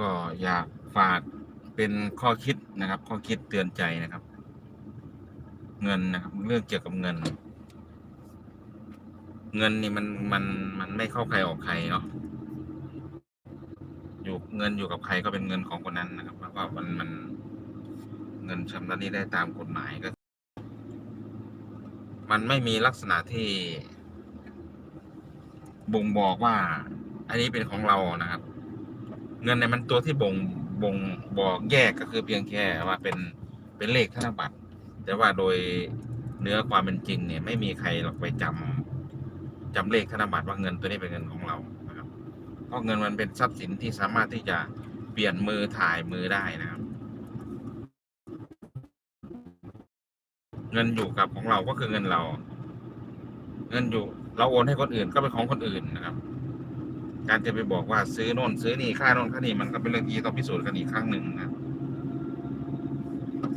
ก็อยากฝากเป็นข้อคิดนะครับ ข้อคิดเตือนใจนะครับ เงินนะครับ เรื่องเกี่ยวกับเงิน เงินนี่มันมันมันไม่เข้าใครออกใครเนาะอยู่เงินอยู่กับใครก็เป็นเงินของคนนั้นนะครับ เพราะว่ามันมันเงินชำระนี้ได้ตามกฎหมายก็ มันไม่มีลักษณะที่บ่งบอกว่า อันนี้เป็นของเรานะครับ เงินเนี่ยมันตัวที่บ่งบ่งบอกแยกก็คือเพียงแค่ว่าเป็นเป็นเลขธนบัตร แต่ว่าโดยเนื้อความเป็นจริงเนี่ย ไม่มีใครหรอกไปจำจำเลขธนบัตรว่าเงินตัวนี้เป็นเงินของเรานะครับ เพราะเงินมันเป็นทรัพย์สินที่สามารถที่จะเปลี่ยนมือถ่ายมือได้นะครับ เงินอยู่กับของเราก็คือเงินเรา เงินอยู่ เราโอนให้คนอื่นก็เป็นของคนอื่นนะครับ การจะไปบอกว่าซื้อโน่นซื้อนี่ค่าโน่นค่านี่มันก็เป็นเรื่องที่ต้องพิสูจน์กันอีกครั้งหนึ่งนะ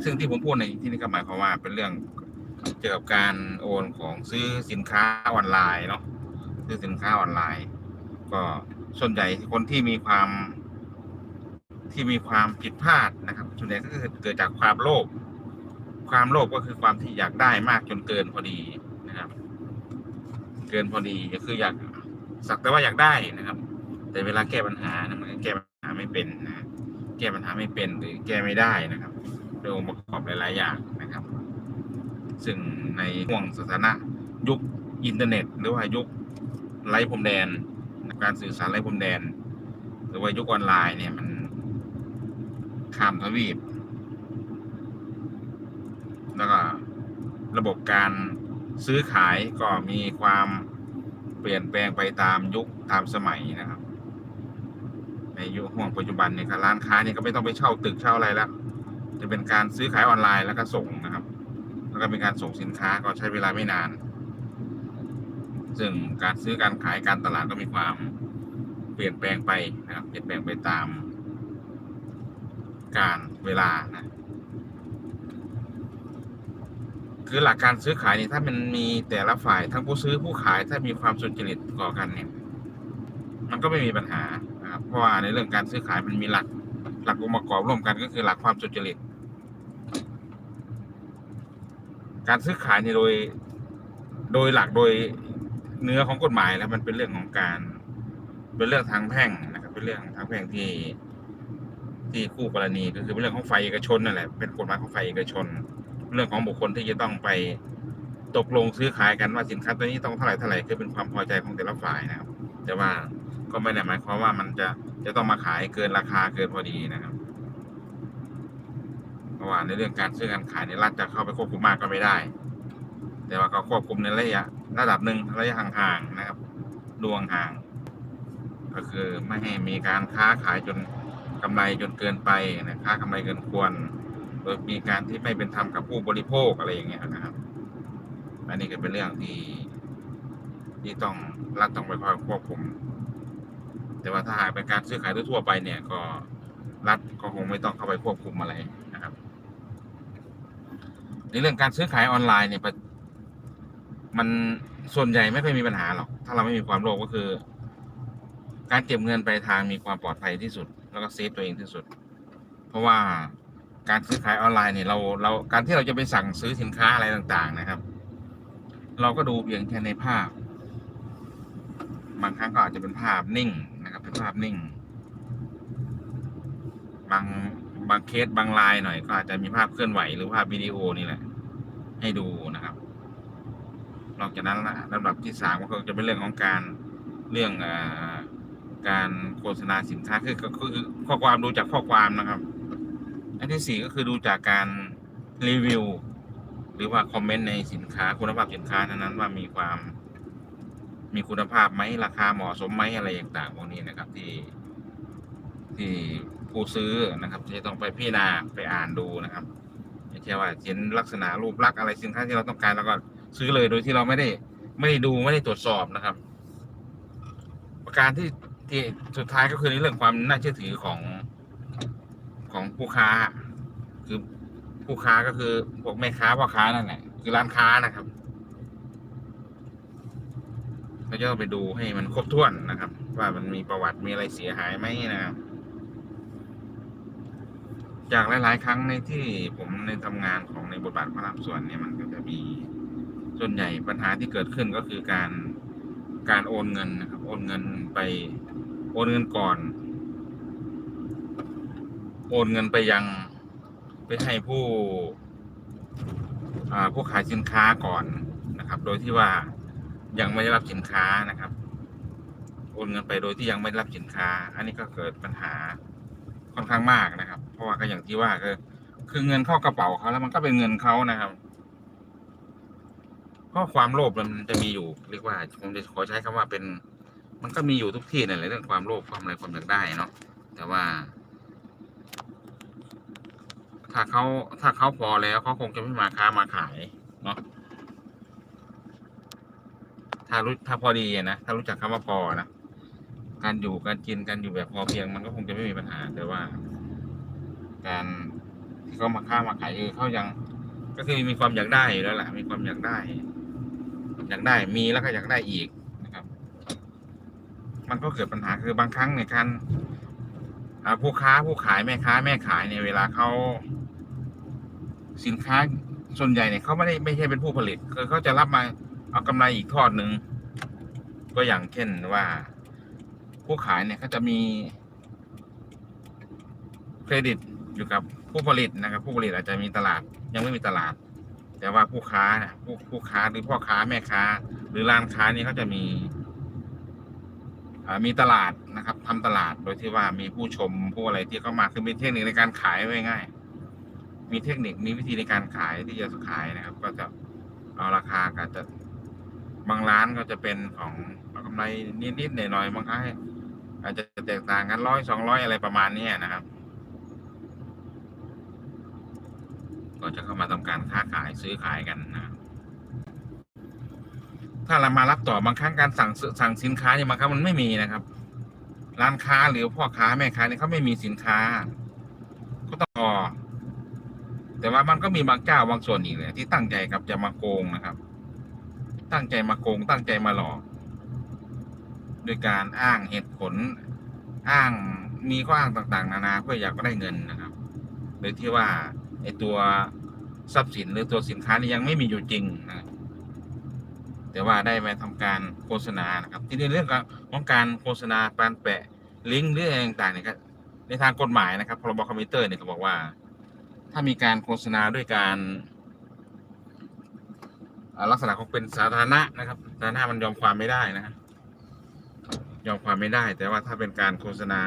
ซึ่งที่ผมพูดในที่นี้ก็หมายความว่าเป็นเรื่องเกี่ยวกับการโอนของซื้อสินค้าออนไลน์เนาะซื้อสินค้าออนไลน์ ก็ส่วนใหญ่คนที่มีความที่มีความผิดพลาดนะครับ ส่วนใหญ่ก็คือเกิดจากความโลภความโลภก็คือความที่อยากได้มากจนเกินพอดีนะครับ เกินพอดีก็คืออยากสักแต่ว่าอยากได้นะครับ แต่เวลาแก้ปัญหานะมันแก้ปัญหาไม่เป็นนะแก้ปัญหาไม่เป็นหรือแก้ไม่ได้นะครับโดยองค์ประกอบหลาย ๆ อย่างนะครับ ซึ่งในห่วงสถานะยุคอินเทอร์เน็ต หรือว่ายุคไร้พรมแดน การสื่อสารไร้พรมแดน หรือว่ายุคออนไลน์เนี่ยมันข้ามทวีป แล้วก็ระบบการซื้อขายก็มีความเปลี่ยนแปลงไปตามยุคตามสมัยนะครับ ในยุคห่วงปัจจุบันเนี่ยครับร้านค้านี่ก็ไม่ต้องไปเช่าตึกเช่าอะไรแล้ว จะเป็นการซื้อขายออนไลน์แล้วก็ส่งนะครับ แล้วก็เป็นการส่งสินค้าก็ใช้เวลาไม่นาน ซึ่งการซื้อการขายการตลาดก็มีความเปลี่ยนแปลงไปนะครับ เปลี่ยนแปลงไปตาม การเวลานะคือหลักการซื้อขายนี่ถ้ามันมีแต่ละฝ่ายทั้งผู้ซื้อผู้ขายถ้ามีความสุจริตก่อกันเนี่ย มันก็ไม่มีปัญหา เพราะว่าในเรื่องการซื้อขายมันมีหลัก หลักองค์ประกอบร่วมกันก็คือหลักความสุจริต การซื้อขายในโดย โดยหลักโดยเนื้อของกฎหมายแล้วมันเป็นเรื่องของการเป็นเรื่องทางแพ่งนะครับ เป็นเรื่องทางแพ่งที่ที่คู่กรณีก็คือเป็นเรื่องของฝ่ายเอกชนนั่นแหละเป็นกฎหมายของฝ่ายเอกชน เรื่องของบุคคลที่จะต้องไปตกลงซื้อขายกันว่าสินค้าตัวนี้ต้องเท่าไหร่เท่าไหร่คือเป็นความพอใจของแต่ละฝ่ายนะครับ แต่ว่า ก็ไม่ได้หมายความว่ามันจะจะต้องมาขายเกินราคาเกินพอดีนะครับ เพราะว่าในเรื่องการซื้อการขายในรัฐจะเข้าไปควบคุมมากก็ไม่ได้ แต่ว่าก็ควบคุมในระยะระดับหนึ่งระยะห่างๆนะครับดวงห่าง ก็คือไม่ให้มีการค้าขายจนกำไรจนเกินไปนะค้ากำไรเกินควร โดยมีการที่ไม่เป็นธรรมกับผู้บริโภคอะไรอย่างเงี้ยนะครับ อันนี้ก็เป็นเรื่องที่ที่ต้องรัฐต้องไปคอยควบคุม แต่ว่าถ้าหากเป็นการซื้อขายทั่วไปเนี่ยก็รัฐก็คงไม่ต้องเข้าไปควบคุมอะไรนะครับ ในเรื่องการซื้อขายออนไลน์เนี่ยมันส่วนใหญ่ไม่เคยมีปัญหาหรอก ถ้าเราไม่มีความโลภก็คือ การเก็บเงินปลายทางมีความปลอดภัยที่สุด แล้วก็เซฟตัวเองที่สุด เพราะว่าการซื้อขายออนไลน์เนี่ยเราเราการที่เราจะไปสั่งซื้อสินค้าอะไรต่างๆนะครับ เราก็ดูเพียงแค่ในภาพ บางครั้งก็อาจจะเป็นภาพนิ่ง ภาพนิ่ง บางบางเคสบางลน์หน่อยก็อาจจะมีภาพเคลื่อนไหวหรือภาพวิดีโอนี่แหละ ให้ดูนะครับ นอกจากนั้นละลำดับที่สามก็จะเป็นเรื่องของการเรื่องออการโฆษณาสินค้าคือก็คือข้อความดูจากข้อความนะครับ อันที่สี่ก็คือดูจากการรีวิว หรือว่าคอมเมนต์ในสินค้าคุณภาพสินค้านั้นๆว่ามีความ มีคุณภาพไหมราคาเหมาะสมไหมอะไรต่างๆพวกนี้นะครับที่ ที่ผู้ซื้อนะครับจะต้องไปพิจารณาไปอ่านดูนะครับไม่ใช่ว่าเห็นลักษณะรูปลักษณ์อะไรสินค้าที่เราต้องการแล้วก็ซื้อเลยโดยที่เราไม่ได้ ไม่ได้ดูไม่ได้ตรวจสอบนะครับ ประการที่ที่สุดท้ายก็คือในเรื่องความน่าเชื่อถือของของผู้ค้า คือผู้ค้าก็คือพวกแม่ค้าพ่อค้านั่นแหละคือร้านค้านะครับ ก็จะไปดูให้มันครบถ้วนนะครับ ว่ามันมีประวัติมีอะไรเสียหายไหมนะครับ จากหลาย ๆ ครั้งในที่ผมในทำงานของในบทบาทพนักส่วนเนี่ยมันก็จะมีส่วนใหญ่ปัญหาที่เกิดขึ้นก็คือการการโอนเงินนะครับ โอนเงินไปโอนเงินก่อน โอนเงินไปยังไปให้ผู้ผู้ขายสินค้าก่อนนะครับ โดยที่ว่า ยังไม่ได้รับสินค้านะครับโอนเงินไปโดยที่ยังไม่ได้รับสินค้า อันนี้ก็เกิดปัญหาค่อนข้างมากนะครับ เพราะว่าก็อย่างที่ว่าคือคือเงินเข้ากระเป๋าเขาแล้วมันก็เป็นเงินเขานะครับเพราะความโลภมันจะมีอยู่ เรียกว่าผมจะขอใช้คำว่าเป็น มันก็มีอยู่ทุกที่นั่นแหละเรื่องความโลภความอะไรความอยากได้เนาะแต่ว่า ถ้าเขาถ้าเขาพอแล้วเขาคงจะไม่มาค้ามาขายเนาะ ถ้ารู้ถ้าพอดีนะถ้ารู้จักคำว่าพอนะการอยู่การกินการอยู่แบบพอเพียงมันก็คงจะไม่มีปัญหา แต่ว่า การที่เขามาค้ามาขายเออเขายัง ก็คือมีความอยากได้อยู่แล้วแหละมีความอยากได้ อยากได้มีแล้วก็อยากได้อีกนะครับ มันก็เกิดปัญหาคือบางครั้งในการผู้ค้าผู้ขายแม่ค้า แม่ขายเนี่ยเวลาเขาสินค้าส่วนใหญ่เนี่ยเขาไม่ได้ไม่ใช่เป็นผู้ผลิตคือเขาจะรับมา เอากำไรอีกทอดหนึ่งก็อย่างเช่นว่า ผู้ขายเนี่ยเขาจะมีเครดิตอยู่กับผู้ผลิตนะครับ ผู้ผลิตอาจจะมีตลาดยังไม่มีตลาด แต่ว่าผู้ค้าผู้ผู้ค้าหรือพ่อค้าแม่ค้า หรือร้านค้านี่เขาจะมีมีตลาดนะครับทำตลาดโดยที่ว่ามีผู้ชมผู้อะไรที่เข้ามาคือมีเทคนิคในการขายไว้ง่าย มีเทคนิคมีวิธีในการขายที่จะขายนะครับ ก็จะเอาราคาก็จะ บางร้านก็จะเป็นของกำไรนิดๆหน่อยๆบางครั้งอาจจะแตกต่างกันร้อยสองร้อยอะไรประมาณนี้นะครับ ก็จะเข้ามาทำการค้าขายซื้อขายกันนะถ้าเรามารับต่อบางครั้งการสั่งสั่งสินค้าเนี่ยบางครั้งมันไม่มีนะครับ ร้านค้าหรือพ่อค้าแม่ค้าเนี่ยเขาไม่มีสินค้า ก็ต้องรอแต่ว่ามันก็มีบางเจ้าบางส่วนอีกเนี่ยที่ตั้งใจกับจะมาโกงนะครับ ตั้งใจมาโกงตั้งใจมาหลอกโดยการอ้างเหตุผล อ้างมีข้ออ้างต่าง ๆ นานาเพื่ออยากได้เงินนะครับโดยที่ว่าไอ้ตัวทรัพย์สินหรือตัวสินค้านี่ยังไม่มีอยู่จริงนะแต่ว่าได้มาทำการโฆษณานะครับ ที่ในเรื่องของการโฆษณาการแปะลิงก์หรืออะไรต่างๆเนี่ยก็ในทางกฎหมายนะครับพรบคอมพิวเตอร์เนี่ยเขาบอกว่า ถ้ามีการโฆษณาด้วยการ ลักษณะของเป็นสาธารณะนะครับสาธารณะมันยอมความไม่ได้นะฮะยอมความไม่ได้ แต่ว่าถ้าเป็นการโฆษณา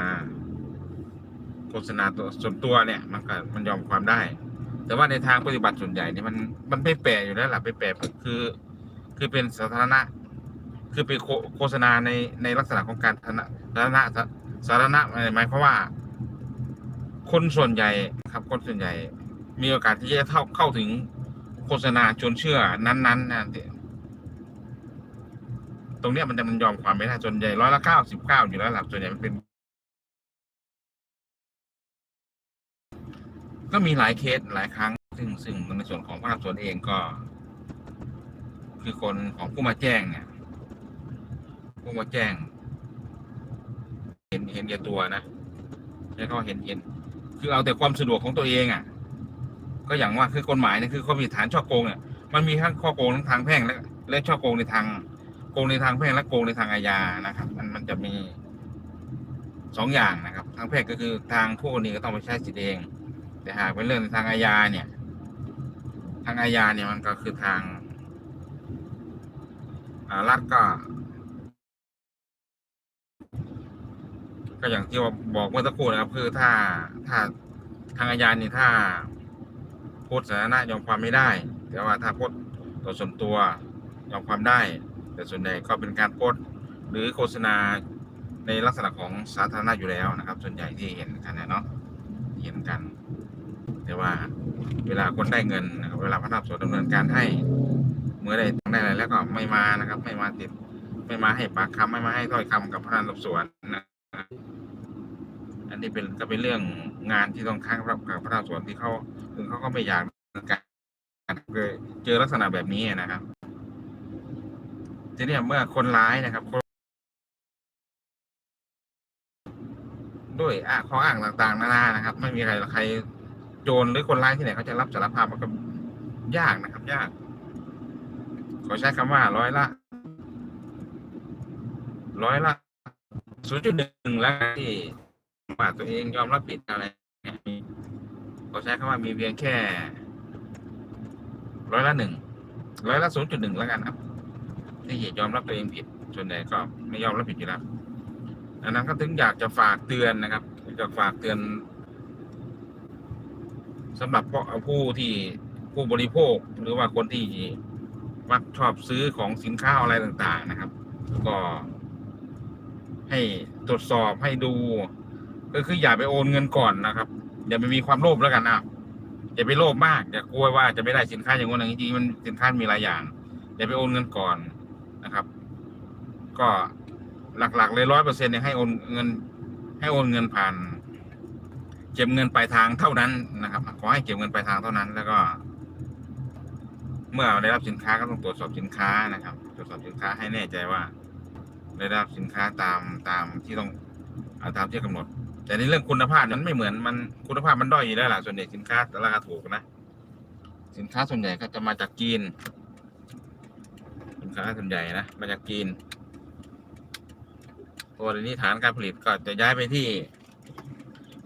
โฆษณาตัวส่วนตัวเนี่ยมันก็มันยอมความได้ แต่ว่าในทางปฏิบัติส่วนใหญ่เนี่ยมันมันไม่แปลอยู่แล้วล่ะไปแปลคือ คือเป็นสาธารณะ คือไปโฆโฆษณาในในลักษณะของการสาธารณะสาธารณะหมายความว่า คนส่วนใหญ่ครับคนส่วนใหญ่ มีโอกาสที่จะเข้าเข้าถึง ฆษณาชวนเชื่อนั้นๆนะตรงเนี้ยมันจะมันยอมความไม่ได้ส่วนใหญ่ร้อยละเก้าสิบเก้าอยู่แล้วหลักส่วนใหญ่มันเป็น ก็มีหลายเคสหลายครั้ง ซึ่งซึ่งในส่วนของภาคส่วนเองก็ คือคนของผู้มาแจ้งเนี่ยผู้มาแจ้ง เห็นเห็นแก่ตัวนะแล้วก็เห็นเห็น คือเอาแต่ความสะดวกของตัวเองอะ ก็อย่างว่าคือกฎหมายเนี่ยคือความผิดฐานช่อโกงเนี่ยมันมีทั้งข้อโกงทั้งทางแพ่งและและช่อโกงในทางโกงในทางแพ่งและโกงในทางอาญานะครับ มันมันจะมีสองอย่างนะครับ ทางแพ่งก็คือทางผู้กรณีก็ต้องไปใช้สิทธิเอง แต่หากเป็นเรื่องในทางอาญาเนี่ย ทางอาญาเนี่ยมันก็คือทางรัฐก็ ก็อย่างที่ว่าบอกเมื่อสักครู่นะครับคือถ้าถ้าทางอาญาเนี่ยถ้า พสต์สาธารณะยอมความไม่ได้ แต่ว่าถ้าโพสต์ต่อส่วนตัวยอมความได้ แต่ส่วนใหญ่ก็เป็นการโพสต์หรือโฆษณาในลักษณะของสาธารณะอยู่แล้วนะครับ ส่วนใหญ่ที่เห็นกันนะเนาะเห็นกัน แต่ว่าเวลาคนได้เงินนะครับเวลาพนักงานสวนดำเนินการให้เมื่อได้ตังได้อะไรแล้วก็ไม่มานะครับ ไม่มาติดไม่มาให้ปากคำไม่มาให้ถ้อยคำกับพนักงานสอบสวนนะอันนี้เป็นก็เป็นเรื่องงานที่ต้องค้างรับกับพนักงานสอบสวนที่เขา ถึงเขาก็ไม่อยากเนินการเคยเจอลักษณะแบบนี้นะครับ ทีนี้เมื่อคนร้ายนะครับคนด้วยอ้างข้ออ้างต่างๆนานานะครับ ไม่มีใครใครโจรหรือคนร้ายที่ไหนเขาจะรับสารภาพมันก็ยากนะครับยาก ขอใช้คำว่าร้อยละ ร้อยละศูนย์จุดหนึ่งแล้วที่ว่าตัวเองยอมรับผิดอะไร เนี่ยมีขอใช้คำว่ามีเพียงแค่ ร้อยละหนึ่งร้อยละศูนย์จุดหนึ่งแล้วกันครับ ที่ยอมรับตัวเองผิดส่วนใหญ่ก็ไม่ยอมรับผิดอยู่แล้วดังนั้นก็ถึงอยากจะฝากเตือนนะครับอยากฝากเตือนสำหรับผู้ที่ผู้บริโภคหรือว่าคนที่มักชอบซื้อของสินค้าอะไรต่าง ๆ นะครับ ก็ให้ตรวจสอบให้ดู ก็คืออย่าไปโอนเงินก่อนนะครับ อย่าไปมีความโลภแล้วกันนะอย่าไปโลภมากอย่ากลัวว่าจะไม่ได้สินค้าอย่างนู้นอย่างนี้จริงๆมันสินค้ามีหลายอย่างอย่าไปโอนเงินก่อนนะครับ ก็หลักๆเลยร้อยเปอร์เซ็นต์เนี่ยให้โอนเงิน ให้โอนเงินผ่านเก็บเงินปลายทางเท่านั้นนะครับขอให้เก็บเงินปลายทางเท่านั้น แล้วก็ เมื่อได้รับสินค้าก็ต้องตรวจสอบสินค้านะครับ ตรวจสอบสินค้าให้แน่ใจว่า ได้รับสินค้าตามตามที่ต้องตามที่กำหนด แต่ในเรื่องคุณภาพนั้นไม่เหมือนมันคุณภาพมันด้อยอยู่แล้วล่ะส่วนใหญ่สินค้าราคาถูกนะ สินค้าส่วนใหญ่ก็จะมาจากจีนสินค้าส่วนใหญ่นะมาจากจีนเพราะวนี้ฐานการผลิตก็จะย้ายไปที่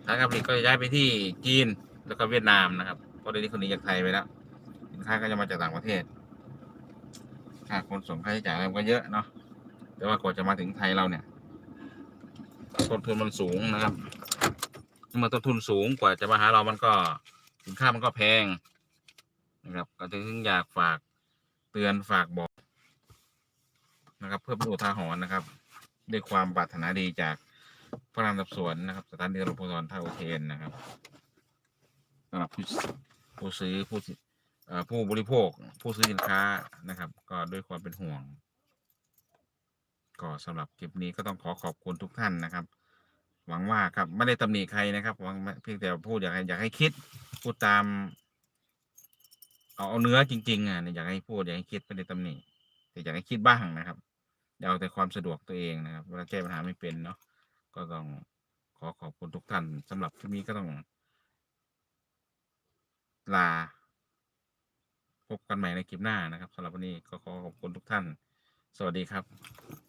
ฐานการผลิตก็จะย้ายไปที่จีนแล้วก็เวียดนามนะครับเพราะเดี๋ยวนี้คนนี้จากไทยไปแล้วสินค้าก็จะมาจากต่างประเทศค่าขนส่งค่าใช้จ่ายอะไรมันก็เยอะเนาะแต่ว่ากว่าจะมาถึงไทยเราเนี่ยต้นทุนมันสูงนะครับ เมื่อต้นทุนสูงกว่าจะมาหาเรามันก็สินค้ามันก็แพงนะครับก็ถึงอยากฝากเตือนฝากบอกนะครับ เพื่อเป็นอุทาหรณ์นะครับ ด้วยความปรารถนาดีจากพนักงานสอบสวนนะครับสถานีรวจภูธรท่าอุเทนนะครับสำหรับผู้ผู้ซื้อผู้สิเอ่อผู้บริโภค ผู้ซื้อสินค้านะครับ ก็ด้วยความเป็นห่วง ก็สำหรับคลิปนี้ก็ต้องขอขอบคุณทุกท่านนะครับ หวังว่าครับไม่ได้ตำหนิใครนะครับหวังเพียงแต่พูดอยากให้อยากให้คิด พูดตาม เอาเอาเนื้อจริง ๆอะนี่อยากให้พูดอยากให้คิดไม่ได้ตำหนิแต่อยากให้คิดบ้างนะครับอย่าเอาแต่ความสะดวกตัวเองนะครับเวลาแก้ปัญหาไม่เป็นเนาะก็ต้องขอขอบคุณทุกท่านสำหรับคลิปนี้ก็ต้อง ลา พบกันใหม่ในคลิปหน้านะครับสำหรับวันนี้ก็ขอขอบคุณทุกท่าน สวัสดีครับ